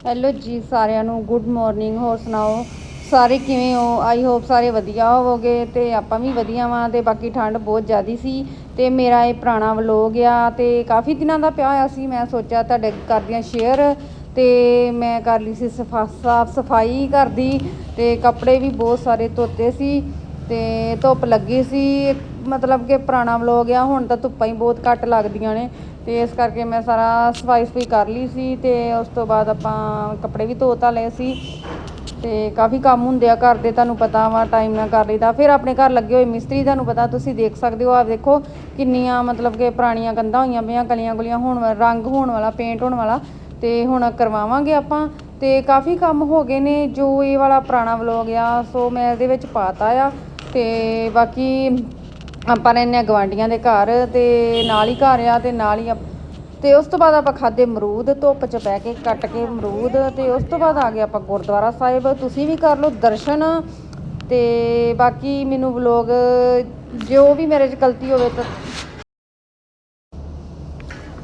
Hello ਜੀ ਸਾਰਿਆਂ ਨੂੰ ਗੁੱਡ ਮਾਰਨਿੰਗ ਹੋਰ ਸੁਣਾਓ? ਸਾਰੇ ਕਿਵੇਂ ਹੋ? ਆਈ ਹੋਪ ਸਾਰੇ ਵਧੀਆ ਹੋਵੋਗੇ ਤੇ ਆਪਾਂ ਵੀ ਵਧੀਆ ਵਾਂ ਤੇ ਬਾਕੀ ਠੰਡ ਬਹੁਤ ਜ਼ਿਆਦੀ ਸੀ ਤੇ ਮੇਰਾ ਇਹ ਪੁਰਾਣਾ ਵਲੋਗ ਆ ਤੇ ਕਾਫੀ ਦਿਨਾਂ ਦਾ ਪਿਆ ਹੋਇਆ ਸੀ, ਮੈਂ ਸੋਚਿਆ ਤੁਹਾਡੇ ਕਰਦੀਆਂ ਸ਼ੇਅਰ ਤੇ ਮੈਂ ਕਰ ਲਈ ਸੀ ਸਫਾ, ਸਾਫ਼ ਸਫ਼ਾਈ ਘਰ ਦੀ ਤੇ ਕੱਪੜੇ ਵੀ ਬਹੁਤ ਸਾਰੇ ਧੋਤੇ ਸੀ ਤੇ ਧੁੱਪ ਲੱਗੀ ਸੀ, ਮਤਲਬ ਕਿ ਪੁਰਾਣਾ ਵਲੋਗ ਆ, ਹੁਣ ਤਾਂ ਧੁੱਪਾਂ ਹੀ ਬਹੁਤ ਘੱਟ ਲੱਗਦੀਆਂ ਨੇ ਤੇ ਇਸ ਕਰਕੇ ਮੈਂ ਸਾਰਾ ਸਫ਼ਾਈ ਸਫ਼ਾਈ ਕਰ ਲਈ ਸੀ ਤੇ ਉਸ ਤੋਂ ਬਾਅਦ ਆਪਾਂ ਕੱਪੜੇ ਵੀ ਧੋ ਤਾ ਲਏ ਸੀ। ਤੇ ਕਾਫੀ ਕੰਮ ਹੁੰਦੇ ਆ ਘਰ ਦੇ, ਤੁਹਾਨੂੰ ਪਤਾ ਵਾ ਟਾਈਮ ਨਾਲ ਕਰ ਲਈਦਾ। ਫਿਰ ਆਪਣੇ ਘਰ ਲੱਗੇ ਹੋਏ ਮਿਸਤਰੀ, ਤੁਹਾਨੂੰ ਪਤਾ ਤੁਸੀਂ ਦੇਖ ਸਕਦੇ ਹੋ ਆ ਦੇਖੋ ਕਿੰਨੀਆਂ ਮਤਲਬ ਕਿ ਪੁਰਾਣੀਆਂ ਕੰਧਾਂ ਹੋਈਆਂ ਪਈਆਂ ਗਲੀਆਂ ਗੁਲੀਆਂ ਹੋਣ ਵਾਲਾ, ਰੰਗ ਹੋਣ ਵਾਲਾ ਪੇਂਟ ਹੋਣ ਵਾਲਾ, ਤੇ ਹੁਣ ਕਰਵਾਵਾਂਗੇ ਆਪਾਂ। ਤੇ ਕਾਫੀ ਕੰਮ ਹੋ ਗਏ ਨੇ, ਜੋ ਇਹ ਵਾਲਾ ਪੁਰਾਣਾ ਵਲੋਗ ਆ, ਸੋ ਮੈਂ ਇਹਦੇ ਵਿੱਚ ਪਾਤਾ ਆ। ਤੇ ਬਾਕੀ ਆਪਾਂ ਰਹਿੰਦੇ ਹਾਂ ਗਵਾਂਡੀਆਂ ਦੇ ਘਰ ਤੇ ਨਾਲ ਹੀ ਘਰ ਆ ਤੇ ਨਾਲ ਹੀ ਤੇ ਉਸ ਤੋਂ ਬਾਅਦ ਆਪਾਂ ਖਾਦੇ ਅਮਰੂਦ ਧੁੱਪ 'ਚ ਬਹਿ ਕੇ ਕੱਟ ਕੇ ਅਮਰੂਦ ਤੇ ਉਸ ਤੋਂ ਬਾਅਦ ਆ ਗਏ ਆਪਾਂ ਗੁਰਦੁਆਰਾ ਸਾਹਿਬ। ਤੁਸੀਂ ਵੀ ਕਰ ਲਓ ਦਰਸ਼ਨ ਤੇ ਬਾਕੀ ਮੈਨੂੰ ਵਲੋਗ ਜੋ ਵੀ ਮੇਰੇ 'ਚ ਗਲਤੀ ਹੋਵੇ ਤਾਂ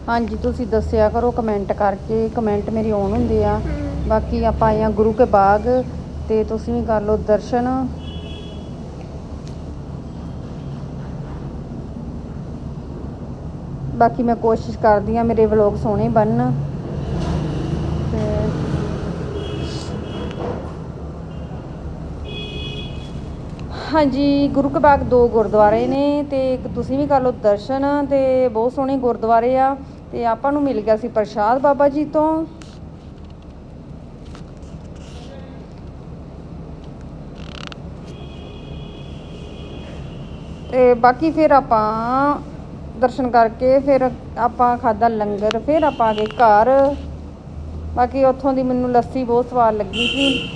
ਹਾਂਜੀ ਤੁਸੀਂ ਦੱਸਿਆ ਕਰੋ ਕਮੈਂਟ ਕਰਕੇ। ਕਮੈਂਟ ਮੇਰੇ ਆਉਣ ਹੁੰਦੇ ਆ। ਬਾਕੀ ਆਪਾਂ ਆਏ ਆ ਗੁਰੂ ਕੇ ਬਾਗ ਤੇ ਤੁਸੀਂ ਵੀ ਕਰ ਲਓ ਦਰਸ਼ਨ। ਬਾਕੀ ਮੈਂ ਕੋਸ਼ਿਸ਼ ਕਰਦੀ ਆ ਮੇਰੇ ਵਲੋਗ ਸੋਹਣੇ ਬਣਨ। ਹਾਂਜੀ, ਗੁਰੂ ਕੇ ਬਾਗ ਦੋ ਗੁਰਦੁਆਰੇ ਨੇ ਤੇ ਇੱਕ ਤੁਸੀਂ ਵੀ ਕਰ ਲਓ ਦਰਸ਼ਨ ਤੇ ਬਹੁਤ ਸੋਹਣੇ ਗੁਰਦੁਆਰੇ ਆ ਤੇ ਆਪਾਂ ਨੂੰ ਮਿਲ ਗਿਆ ਸੀ ਪ੍ਰਸ਼ਾਦ ਬਾਬਾ ਜੀ ਤੋਂ। ਤੇ ਬਾਕੀ ਫਿਰ ਆਪਾਂ ਦਰਸ਼ਨ ਕਰਕੇ ਫਿਰ ਆਪਾਂ ਖਾਦਾ ਲੰਗਰ, ਫਿਰ ਆਪਾਂ ਆ ਗਏ ਘਰ। ਬਾਕੀ ਉੱਥੋਂ ਦੀ ਮੈਨੂੰ ਲੱਸੀ ਬਹੁਤ ਸਵਾਦ ਲੱਗੀ ਸੀ।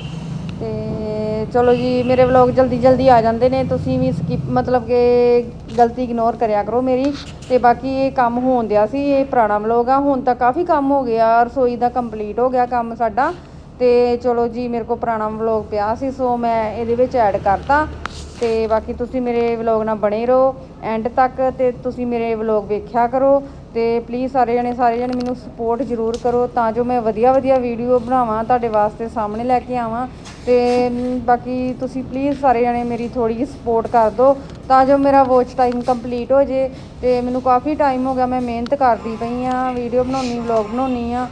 ਤੇ ਚਲੋ ਜੀ, ਮੇਰੇ ਵਲੌਗ ਜਲਦੀ ਜਲਦੀ ਆ ਜਾਂਦੇ ਨੇ, ਤੁਸੀਂ ਵੀ ਸਕਿਪ ਮਤਲਬ ਕਿ ਗਲਤੀ ਇਗਨੋਰ ਕਰਿਆ ਕਰੋ ਮੇਰੀ। ਤੇ ਬਾਕੀ ਇਹ ਕੰਮ ਹੋਣ ਦਿਆ ਸੀ, ਇਹ ਪੁਰਾਣਾ ਵਲੌਗ ਆ, ਹੁਣ ਤਾਂ ਕਾਫੀ ਕੰਮ ਹੋ ਗਿਆ, ਰਸੋਈ ਦਾ ਕੰਪਲੀਟ ਹੋ ਗਿਆ ਕੰਮ ਸਾਡਾ। ਤੇ ਚਲੋ ਜੀ, ਮੇਰੇ ਕੋਲ ਪੁਰਾਣਾ ਵਲੌਗ ਪਿਆ ਸੀ, ਸੋ ਮੈਂ ਇਹਦੇ ਵਿੱਚ ਐਡ ਕਰਤਾ। ਤੇ ਬਾਕੀ ਤੁਸੀਂ ਮੇਰੇ ਵਲੌਗ ਨਾਲ ਬਣੇ ਰਹੋ। ਐਂਡ ਤੱਕ ਤੇ ਤੁਸੀਂ ਮੇਰੇ ਵਲੌਗ ਵੇਖਿਆ ਕਰੋ ਤੇ ਪਲੀਜ਼ ਸਾਰੇ ਜਣੇ ਸਾਰੇ ਜਣੇ ਮੈਨੂੰ ਸਪੋਰਟ ਜ਼ਰੂਰ ਕਰੋ ਤਾਂ ਜੋ ਮੈਂ ਵਧੀਆ ਵਧੀਆ ਵੀਡੀਓ ਬਣਾਵਾਂ, ਤੁਹਾਡੇ ਵਾਸਤੇ ਸਾਹਮਣੇ ਲੈ ਕੇ ਆਵਾਂ ਤੇ ਬਾਕੀ ਤੁਸੀਂ ਪਲੀਜ਼ ਸਾਰੇ ਜਣੇ ਮੇਰੀ ਥੋੜੀ ਜਿਹੀ ਸਪੋਰਟ ਕਰ ਦਿਓ ਤਾਂ ਜੋ ਮੇਰਾ ਵਾਚ ਟਾਈਮ ਕੰਪਲੀਟ ਹੋ ਜੇ ਤੇ ਮੈਨੂੰ ਕਾਫੀ ਟਾਈਮ ਹੋ ਗਿਆ, ਮੈਂ ਮਿਹਨਤ ਕਰਦੀ ਪਈ ਆ ਵੀਡੀਓ ਬਣਾਉਣੀ ਵਲੌਗ ਬਣਾਉਣੀ ਆ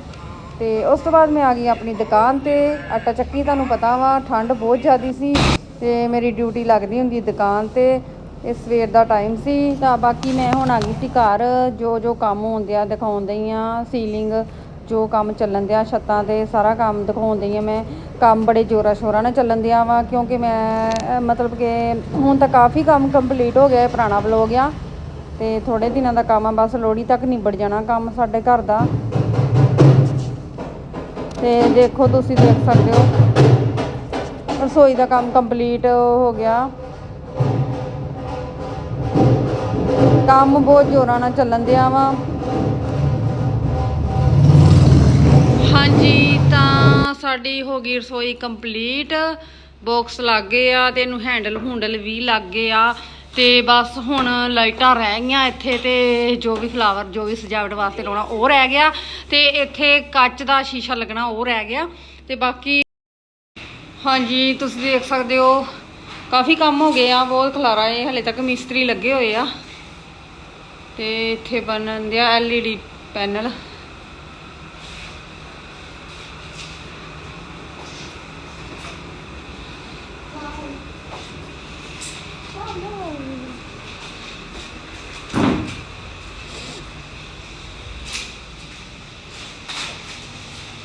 ਤੇ ਉਸ ਤੋਂ ਬਾਅਦ ਮੈਂ ਆ ਗਈ ਆਪਣੀ ਦੁਕਾਨ ਤੇ, ਆਟਾ ਚੱਕੀ ਤੁਹਾਨੂੰ ਪਤਾ ਵਾ, ਠੰਡ ਬਹੁਤ ਜ਼ਿਆਦੀ ਸੀ ਤੇ ਮੇਰੀ ਡਿਊਟੀ ਲੱਗਦੀ ਹੁੰਦੀ ਦੁਕਾਨ ਤੇ ਇਹ ਸਵੇਰ ਦਾ ਟਾਈਮ ਸੀ, ਤਾਂ ਬਾਕੀ ਮੈਂ ਹੁਣ ਆ ਗਈ ਸੀ ਘਰ, ਜੋ ਜੋ ਕੰਮ ਹੁੰਦੇ ਆ ਦਈ ਆ ਸੀਲਿੰਗ ਜੋ ਕੰਮ ਚੱਲਣ ਦਿਆ ਛੱਤਾਂ ਤੇ ਸਾਰਾ ਕੰਮ ਦਿਖਾਉਣ ਦਿਖਾਉਂਦੀ ਆ ਮੈਂ। ਕੰਮ ਬੜੇ ਜ਼ੋਰਾਂ ਸ਼ੋਰਾਂ ਨਾਲ ਚੱਲਣ ਦਿਆ ਵਾ, ਕਿਉਂਕਿ ਮੈਂ ਮਤਲਬ ਕਿ ਹੁਣ ਤਾਂ ਕਾਫੀ ਕੰਮ ਕੰਪਲੀਟ ਹੋ ਗਿਆ ਇਹ ਪੁਰਾਣਾ ਵਲੋਗ ਆ। ਤੇ ਥੋੜੇ ਦਿਨਾਂ ਦਾ ਕੰਮ ਆ, ਬਸ ਲੋਹੜੀ ਤੱਕ ਨਿਬੜ ਜਾਣਾ ਕੰਮ ਸਾਡੇ ਘਰ ਦਾ। ਤੇ ਦੇਖੋ ਤੁਸੀਂ ਦੇਖ ਸਕਦੇ ਹੋ। ਰਸੋਈ ਦਾ ਕੰਮ ਕੰਪਲੀਟ ਹੋ ਗਿਆ। ਕੰਮ ਬਹੁਤ ਜ਼ੋਰਾਂ ਨਾਲ ਚੱਲਣ ਦਿਆ ਵਾ। ਹਾਂਜੀ, ਤਾਂ ਸਾਡੀ ਹੋ ਗਈ ਰਸੋਈ ਕੰਪਲੀਟ। ਬਾਕਸ ਲੱਗ ਗਏ ਆ ਤੇ ਇਹਨੂੰ ਹੈਂਡਲ ਹੁੰਡਲ ਵੀ ਲੱਗ ਗਏ ਆ। ਤੇ ਬਸ ਹੁਣ ਲਾਈਟਾਂ ਰਹਿ ਗਈਆਂ ਇੱਥੇ ਤੇ ਜੋ ਵੀ ਫਲਾਵਰ ਜੋ ਵੀ ਸਜਾਵਟ ਵਾਸਤੇ ਲਾਉਣਾ ਉਹ ਰਹਿ ਗਿਆ। ਤੇ ਇੱਥੇ ਕੱਚ ਦਾ ਸ਼ੀਸ਼ਾ ਲੱਗਣਾ ਉਹ ਰਹਿ ਗਿਆ। ਤੇ ਬਾਕੀ ਹਾਂਜੀ, ਤੁਸੀਂ ਦੇਖ ਸਕਦੇ ਹੋ, ਕਾਫੀ ਕੰਮ ਹੋ ਗਏ ਆ, ਬਹੁਤ ਖਲਾਰਾ ਏ ਹਲੇ ਤੱਕ ਮਿਸਤਰੀ ਲੱਗੇ ਹੋਏ ਆ। ਤੇ ਇੱਥੇ ਬਣਨ ਦਿਆ ਐਲਈਡੀ ਪੈਨਲ।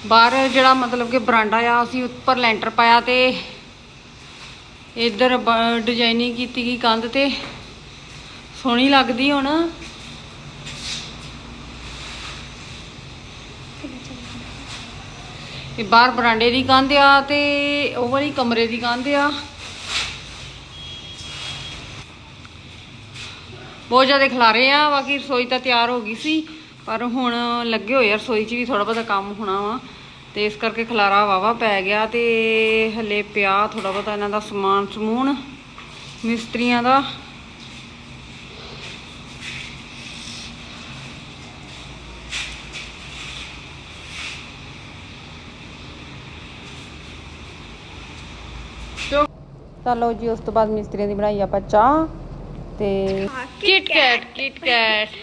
ਬਾਹਰ ਜਿਹੜਾ ਮਤਲਬ ਕਿ ਬਰਾਂਡਾ ਆ, ਅਸੀਂ ਉੱਪਰ ਲੈਂਟਰ ਪਾਇਆ ਤੇ ਇੱਧਰ ਡਿਜ਼ਾਈਨਿੰਗ ਕੀਤੀ ਗਈ ਕੰਧ ਤੇ। ਸੋਹਣੀ ਲੱਗਦੀ ਹੁਣ। ਇਹ ਬਾਹਰ ਬਰਾਂਡੇ ਦੀ ਕੰਧ ਆ ਤੇ ਉਹ ਵਾਲੀ ਕਮਰੇ ਦੀ ਕੰਧ ਆ। ਬਹੁਤ ਜ਼ਿਆਦਾ ਖਲਾਰੇ ਆ, ਬਾਕੀ ਰਸੋਈ ਤਾਂ ਤਿਆਰ ਹੋ ਗਈ ਸੀ, ਪਰ ਹੁਣ ਲੱਗੇ ਹੋਏ ਆ ਰਸੋਈ 'ਚ ਵੀ ਥੋੜਾ ਬਹੁਤਾ ਕੰਮ ਹੋਣਾ ਵਾ ਤੇ ਇਸ ਕਰਕੇ ਖਲਾਰਾ ਵਾਵਾ ਪੈ ਗਿਆ ਤੇ ਹਲੇ ਪਿਆ ਥੋੜਾ ਬਹੁਤਾ ਇਹਨਾਂ ਦਾ ਸਮਾਨ ਸਮੂਨ ਮਿਸਤਰੀਆਂ ਦਾ। ਚਲੋ ਜੀ ਉਸ ਤੋਂ ਬਾਅਦ ਮਿਸਤਰੀਆਂ ਦੀ ਬਣਾਈ ਆਪਾਂ ਚਾਹ ਤੇ ਕਿਟ ਕੈਟ